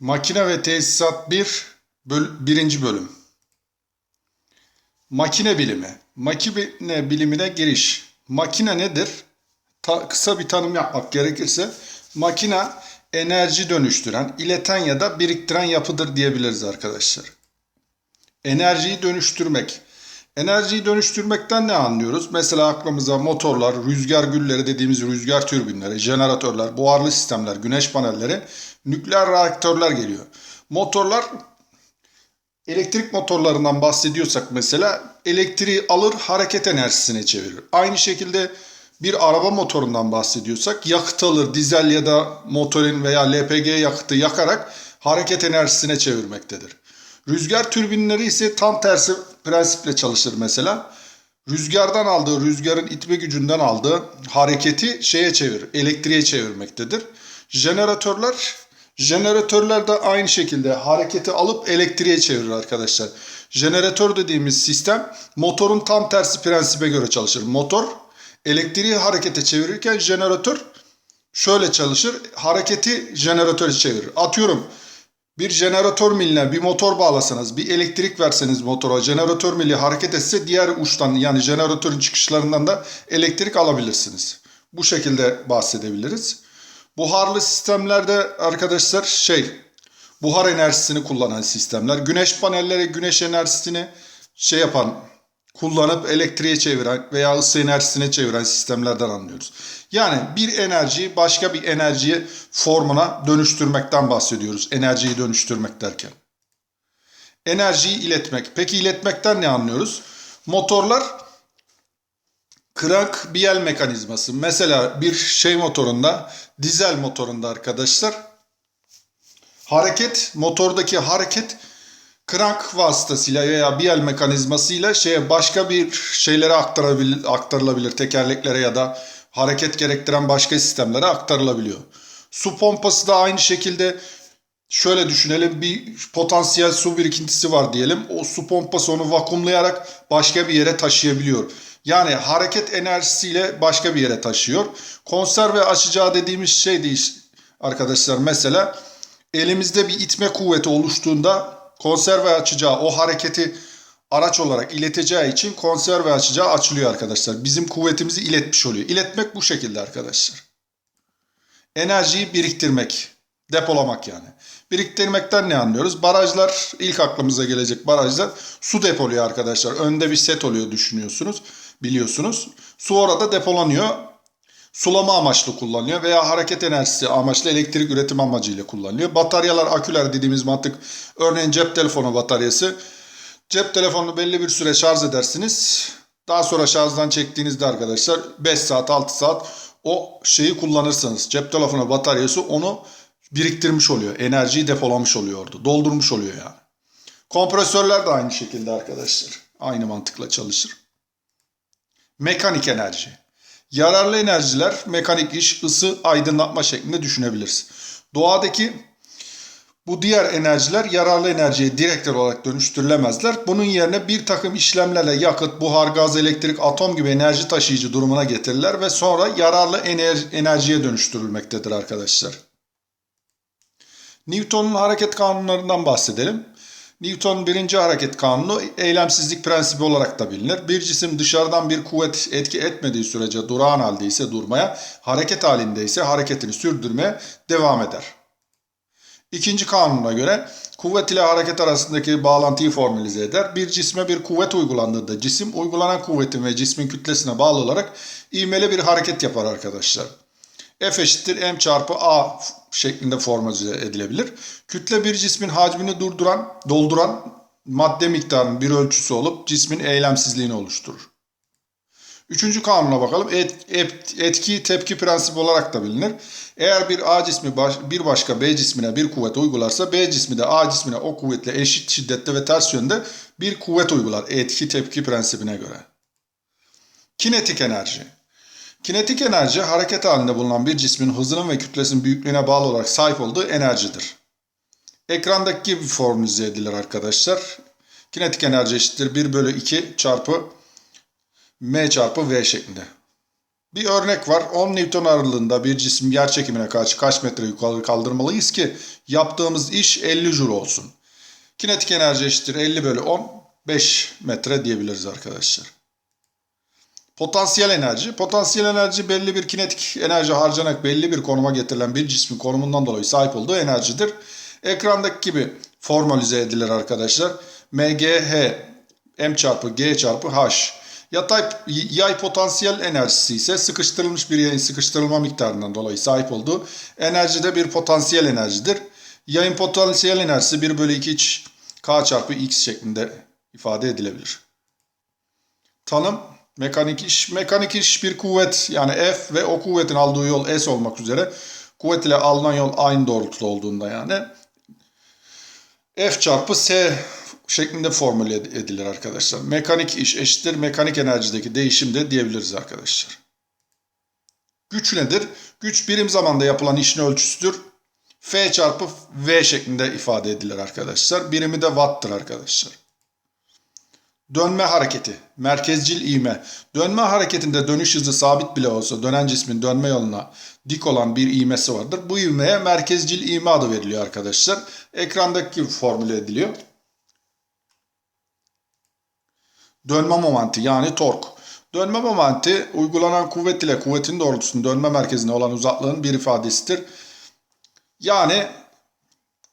Makine ve Tesisat 1 böl, 1. bölüm. Makine bilimi. Makine bilimine giriş. Makine nedir? Ta- kısa bir tanım yapmak gerekirse makine enerji dönüştüren, ileten ya da biriktiren yapıdır diyebiliriz arkadaşlar. Enerjiyi dönüştürmek. Enerjiyi dönüştürmekten ne anlıyoruz? Mesela aklımıza motorlar, rüzgar gülleri dediğimiz rüzgar türbinleri, jeneratörler, buharlı sistemler, güneş panelleri, nükleer reaktörler geliyor. Motorlar elektrik motorlarından bahsediyorsak mesela elektriği alır hareket enerjisine çevirir. Aynı şekilde bir araba motorundan bahsediyorsak yakıt alır dizel ya da motorin veya LPG yakıtı yakarak hareket enerjisine çevirmektedir. Rüzgar türbinleri ise tam tersi prensiple çalışır mesela. Rüzgardan aldığı, rüzgarın itme gücünden aldığı hareketi şeye çevirir, elektriğe çevirmektedir. Jeneratörler, jeneratörler de aynı şekilde hareketi alıp elektriğe çevirir arkadaşlar. Jeneratör dediğimiz sistem motorun tam tersi prensibe göre çalışır. Motor elektriği harekete çevirirken jeneratör şöyle çalışır. Hareketi jeneratöre çevirir. Atıyorum bir jeneratör miline bir motor bağlasanız, bir elektrik verseniz motora, jeneratör mili hareket etse diğer uçtan yani jeneratörün çıkışlarından da elektrik alabilirsiniz. Bu şekilde bahsedebiliriz. Buharlı sistemlerde arkadaşlar şey, buhar enerjisini kullanan sistemler. Güneş panelleri güneş enerjisini şey yapan, kullanıp elektriğe çeviren veya ısı enerjisine çeviren sistemlerden anlıyoruz. Yani bir enerjiyi başka bir enerjiye formuna dönüştürmekten bahsediyoruz. Enerjiyi dönüştürmek derken. Enerjiyi iletmek. Peki iletmekten ne anlıyoruz? Motorlar krank biyel mekanizması. Mesela bir şey motorunda, dizel motorunda arkadaşlar hareket, motordaki hareket krank vasıtasıyla veya biyel mekanizmasıyla şeye başka bir şeylere aktarabilir, aktarılabilir. Tekerleklere ya da hareket gerektiren başka sistemlere aktarılabiliyor. Su pompası da aynı şekilde şöyle düşünelim bir potansiyel su birikintisi var diyelim. O su pompası onu vakumlayarak başka bir yere taşıyabiliyor. Yani hareket enerjisiyle başka bir yere taşıyor. Konserve açacağı dediğimiz şey değil arkadaşlar. Mesela elimizde bir itme kuvveti oluştuğunda konserve açacağı o hareketi araç olarak ileteceği için konserve açacağı açılıyor arkadaşlar. Bizim kuvvetimizi iletmiş oluyor. İletmek bu şekilde arkadaşlar. Enerjiyi biriktirmek, depolamak yani. Biriktirmekten ne anlıyoruz? Barajlar, ilk aklımıza gelecek barajlar su depoluyor arkadaşlar. Önde bir set oluyor düşünüyorsunuz, biliyorsunuz. Su orada depolanıyor. Sulama amaçlı kullanılıyor veya hareket enerjisi amaçlı elektrik üretim amacıyla kullanılıyor. Bataryalar, aküler dediğimiz mantık örneğin cep telefonu bataryası. Cep telefonunu belli bir süre şarj edersiniz. Daha sonra şarjdan çektiğinizde arkadaşlar 5 saat 6 saat o şeyi kullanırsanız cep telefonu bataryası onu biriktirmiş oluyor. Enerjiyi depolamış oluyor orada. Doldurmuş oluyor yani. Kompresörler de aynı şekilde arkadaşlar. Aynı mantıkla çalışır. Mekanik enerji. Yararlı enerjiler mekanik iş, ısı, aydınlatma şeklinde düşünebiliriz. Doğadaki bu diğer enerjiler yararlı enerjiye direkt olarak dönüştürülemezler. Bunun yerine bir takım işlemlerle yakıt, buhar, gaz, elektrik, atom gibi enerji taşıyıcı durumuna getirirler ve sonra yararlı enerji, enerjiye dönüştürülmektedir arkadaşlar. Newton'un hareket kanunlarından bahsedelim. Newton'un birinci hareket kanunu eylemsizlik prensibi olarak da bilinir. Bir cisim dışarıdan bir kuvvet etki etmediği sürece durağan halde ise durmaya, hareket halinde ise hareketini sürdürmeye devam eder. İkinci kanuna göre kuvvet ile hareket arasındaki bağlantıyı formalize eder. Bir cisme bir kuvvet uygulandığında cisim uygulanan kuvvetin ve cismin kütlesine bağlı olarak ivmeli bir hareket yapar arkadaşlar. F eşittir m çarpı a şeklinde formalize edilebilir. Kütle bir cismin hacmini durduran, dolduran madde miktarının bir ölçüsü olup cismin eylemsizliğini oluşturur. Üçüncü kanuna bakalım. Et, et, etki tepki prensibi olarak da bilinir. Eğer bir A cismi baş, bir başka B cismine bir kuvvet uygularsa B cismi de A cismine o kuvvetle eşit şiddette ve ters yönde bir kuvvet uygular. Etki tepki prensibine göre. Kinetik enerji. Kinetik enerji hareket halinde bulunan bir cismin hızının ve kütlesinin büyüklüğüne bağlı olarak sahip olduğu enerjidir. Ekrandaki gibi formülize edilir arkadaşlar. Kinetik enerji eşittir 1 bölü 2 çarpı m çarpı v şeklinde. Bir örnek var. 10 Newton ağırlığında bir cisim yer çekimine karşı kaç metre yukarı kaldırmalıyız ki yaptığımız iş 50 joule olsun. Kinetik enerji eşittir 50 bölü 10, 5 metre diyebiliriz arkadaşlar. Potansiyel enerji. Potansiyel enerji belli bir kinetik enerji harcanarak belli bir konuma getirilen bir cismin konumundan dolayı sahip olduğu enerjidir. Ekrandaki gibi formalize edilir arkadaşlar. MGH M çarpı G çarpı H. Yatay yay potansiyel enerjisi ise sıkıştırılmış bir yayın sıkıştırılma miktarından dolayı sahip olduğu enerjide bir potansiyel enerjidir. Yayın potansiyel enerjisi 1 bölü 2 iç K çarpı X şeklinde ifade edilebilir. Tanım mekanik iş. Mekanik iş bir kuvvet yani F ve o kuvvetin aldığı yol S olmak üzere kuvvet ile alınan yol aynı doğrultuda olduğunda yani F çarpı S şeklinde formüle edilir arkadaşlar. Mekanik iş eşittir mekanik enerjideki değişim de diyebiliriz arkadaşlar. Güç nedir? Güç birim zamanda yapılan işin ölçüsüdür. F çarpı V şeklinde ifade edilir arkadaşlar. Birimi de watt'tır arkadaşlar. Dönme hareketi, merkezcil ivme. Dönme hareketinde dönüş hızı sabit bile olsa dönen cismin dönme yoluna dik olan bir ivmesi vardır. Bu ivmeye merkezcil ivme adı veriliyor arkadaşlar. Ekrandaki formüle ediliyor. Dönme momenti yani tork. Dönme momenti uygulanan kuvvet ile kuvvetin doğrultusunun dönme merkezine olan uzaklığın bir ifadesidir. Yani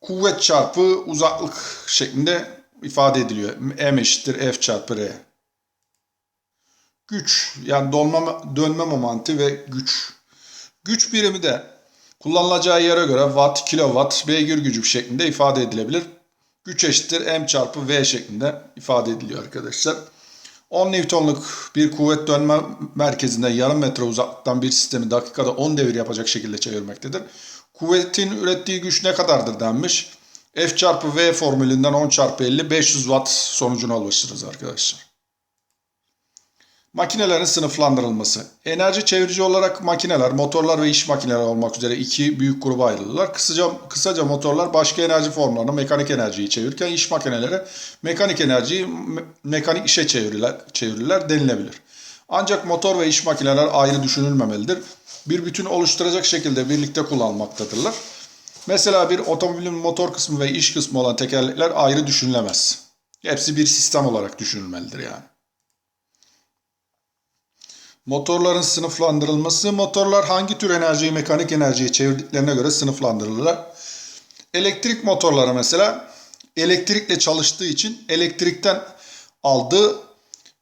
kuvvet çarpı uzaklık şeklinde ifade ediliyor. M eşittir F çarpı R. Güç yani dolma, dönme momenti ve güç. Güç birimi de kullanılacağı yere göre watt, kilowatt, beygir gücü şeklinde ifade edilebilir. Güç eşittir M çarpı V şeklinde ifade ediliyor arkadaşlar. 10 Newton'luk bir kuvvet dönme merkezinde yarım metre uzaklıktan bir sistemi dakikada 10 devir yapacak şekilde çevirmektedir. Kuvvetin ürettiği güç ne kadardır denmiş. F çarpı V formülünden 10 çarpı 50 500 watt sonucuna ulaşırız arkadaşlar. Makinelerin sınıflandırılması. Enerji çevirici olarak makineler, motorlar ve iş makineleri olmak üzere iki büyük gruba ayrılırlar. Kısaca, kısaca motorlar başka enerji formlarına mekanik enerjiyi çevirirken iş makineleri mekanik enerjiyi me mekanik işe çevirirler, çevirirler denilebilir. Ancak motor ve iş makineler ayrı düşünülmemelidir. Bir bütün oluşturacak şekilde birlikte kullanılmaktadırlar. Mesela bir otomobilin motor kısmı ve iş kısmı olan tekerlekler ayrı düşünülemez. Hepsi bir sistem olarak düşünülmelidir yani. Motorların sınıflandırılması. Motorlar hangi tür enerjiyi mekanik enerjiye çevirdiklerine göre sınıflandırılırlar. Elektrik motorları mesela elektrikle çalıştığı için elektrikten aldığı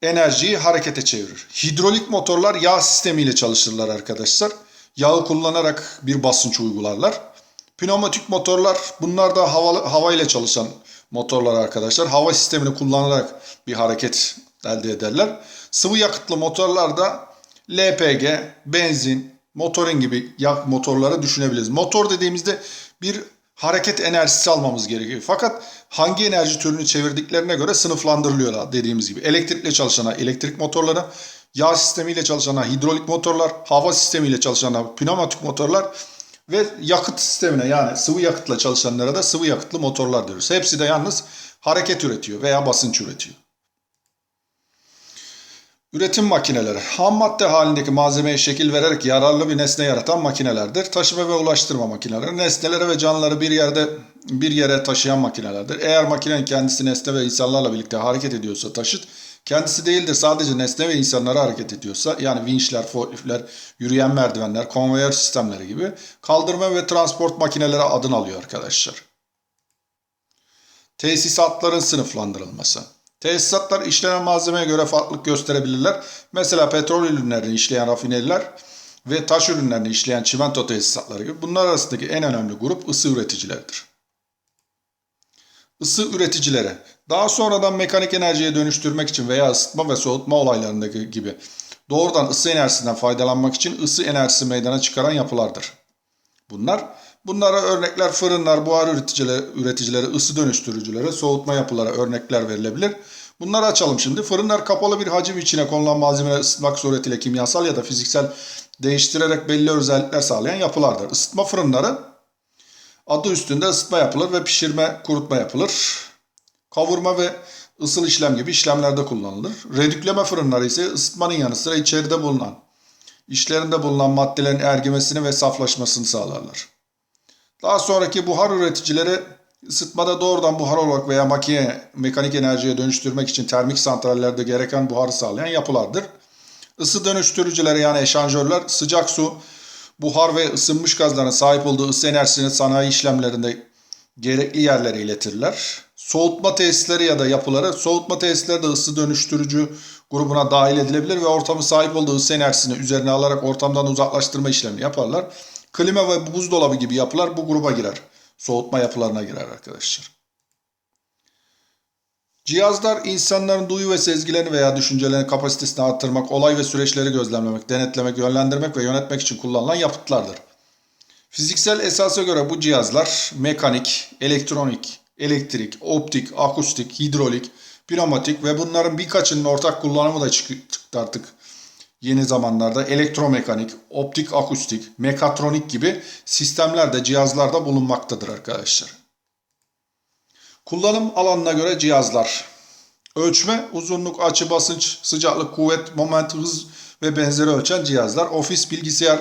enerjiyi harekete çevirir. Hidrolik motorlar yağ sistemiyle çalışırlar arkadaşlar. Yağı kullanarak bir basınç uygularlar. Pneumatik motorlar bunlar da hava, hava ile çalışan motorlar arkadaşlar. Hava sistemini kullanarak bir hareket elde ederler. Sıvı yakıtlı motorlar da LPG, benzin, motorin gibi yak motorları düşünebiliriz. Motor dediğimizde bir hareket enerjisi almamız gerekiyor. Fakat hangi enerji türünü çevirdiklerine göre sınıflandırılıyorlar dediğimiz gibi. Elektrikle çalışana elektrik motorları, yağ sistemiyle çalışana hidrolik motorlar, hava sistemiyle çalışana pneumatik motorlar ve yakıt sistemine yani sıvı yakıtla çalışanlara da sıvı yakıtlı motorlar diyoruz. Hepsi de yalnız hareket üretiyor veya basınç üretiyor. Üretim makineleri. Ham madde halindeki malzemeye şekil vererek yararlı bir nesne yaratan makinelerdir. Taşıma ve ulaştırma makineleri. Nesneleri ve canlıları bir yerde bir yere taşıyan makinelerdir. Eğer makinenin kendisi nesne ve insanlarla birlikte hareket ediyorsa taşıt, kendisi değildir sadece nesne ve insanları hareket ediyorsa yani vinçler, forkliftler, yürüyen merdivenler, konveyör sistemleri gibi kaldırma ve transport makineleri adını alıyor arkadaşlar. Tesisatların sınıflandırılması. Tesisatlar işlenen malzemeye göre farklılık gösterebilirler. Mesela petrol ürünlerini işleyen rafineriler ve taş ürünlerini işleyen çimento tesisatları gibi bunlar arasındaki en önemli grup ısı üreticileridir. Isı üreticileri daha sonradan mekanik enerjiye dönüştürmek için veya ısıtma ve soğutma olaylarındaki gibi doğrudan ısı enerjisinden faydalanmak için ısı enerjisi meydana çıkaran yapılardır. Bunlar Bunlara örnekler fırınlar, buhar üreticileri, üreticileri, ısı dönüştürücüleri, soğutma yapılara örnekler verilebilir. Bunları açalım şimdi. Fırınlar kapalı bir hacim içine konulan malzemeleri ısıtmak suretiyle kimyasal ya da fiziksel değiştirerek belli özellikler sağlayan yapılardır. Isıtma fırınları adı üstünde ısıtma yapılır ve pişirme, kurutma yapılır. Kavurma ve ısıl işlem gibi işlemlerde kullanılır. Redükleme fırınları ise ısıtmanın yanı sıra içeride bulunan İçlerinde bulunan maddelerin ergimesini ve saflaşmasını sağlarlar. Daha sonraki buhar üreticileri ısıtmada doğrudan buhar olarak veya makine mekanik enerjiye dönüştürmek için termik santrallerde gereken buharı sağlayan yapılardır. Isı dönüştürücüleri yani eşanjörler sıcak su, buhar ve ısınmış gazların sahip olduğu ısı enerjisini sanayi işlemlerinde gerekli yerlere iletirler. Soğutma tesisleri ya da yapıları, soğutma tesisleri de ısı dönüştürücü grubuna dahil edilebilir ve ortamın sahip olduğu ısı enerjisini üzerine alarak ortamdan uzaklaştırma işlemini yaparlar. Klima ve buzdolabı gibi yapılar bu gruba girer. Soğutma yapılarına girer arkadaşlar. Cihazlar insanların duyu ve sezgilerini veya düşüncelerini kapasitesini arttırmak, olay ve süreçleri gözlemlemek, denetlemek, yönlendirmek ve yönetmek için kullanılan yapıtlardır. Fiziksel esasa göre bu cihazlar mekanik, elektronik, elektrik, optik, akustik, hidrolik, pneumatik ve bunların birkaçının ortak kullanımı da çık- çıktı artık yeni zamanlarda. Elektromekanik, optik akustik, mekatronik gibi sistemlerde, cihazlarda bulunmaktadır arkadaşlar. Kullanım alanına göre cihazlar. Ölçme, uzunluk, açı, basınç, sıcaklık, kuvvet, moment, hız ve benzeri ölçen cihazlar. Ofis, bilgisayar,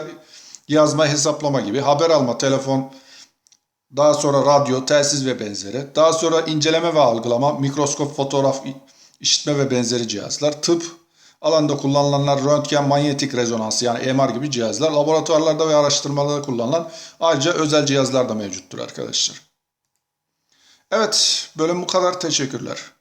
yazma, hesaplama gibi. Haber alma, telefon, daha sonra radyo, telsiz ve benzeri. Daha sonra inceleme ve algılama, mikroskop, fotoğraf, işitme ve benzeri cihazlar. Tıp alanda kullanılanlar röntgen, manyetik rezonans yani MR gibi cihazlar. Laboratuvarlarda ve araştırmalarda kullanılan ayrıca özel cihazlar da mevcuttur arkadaşlar. Evet, bölüm bu kadar. Teşekkürler.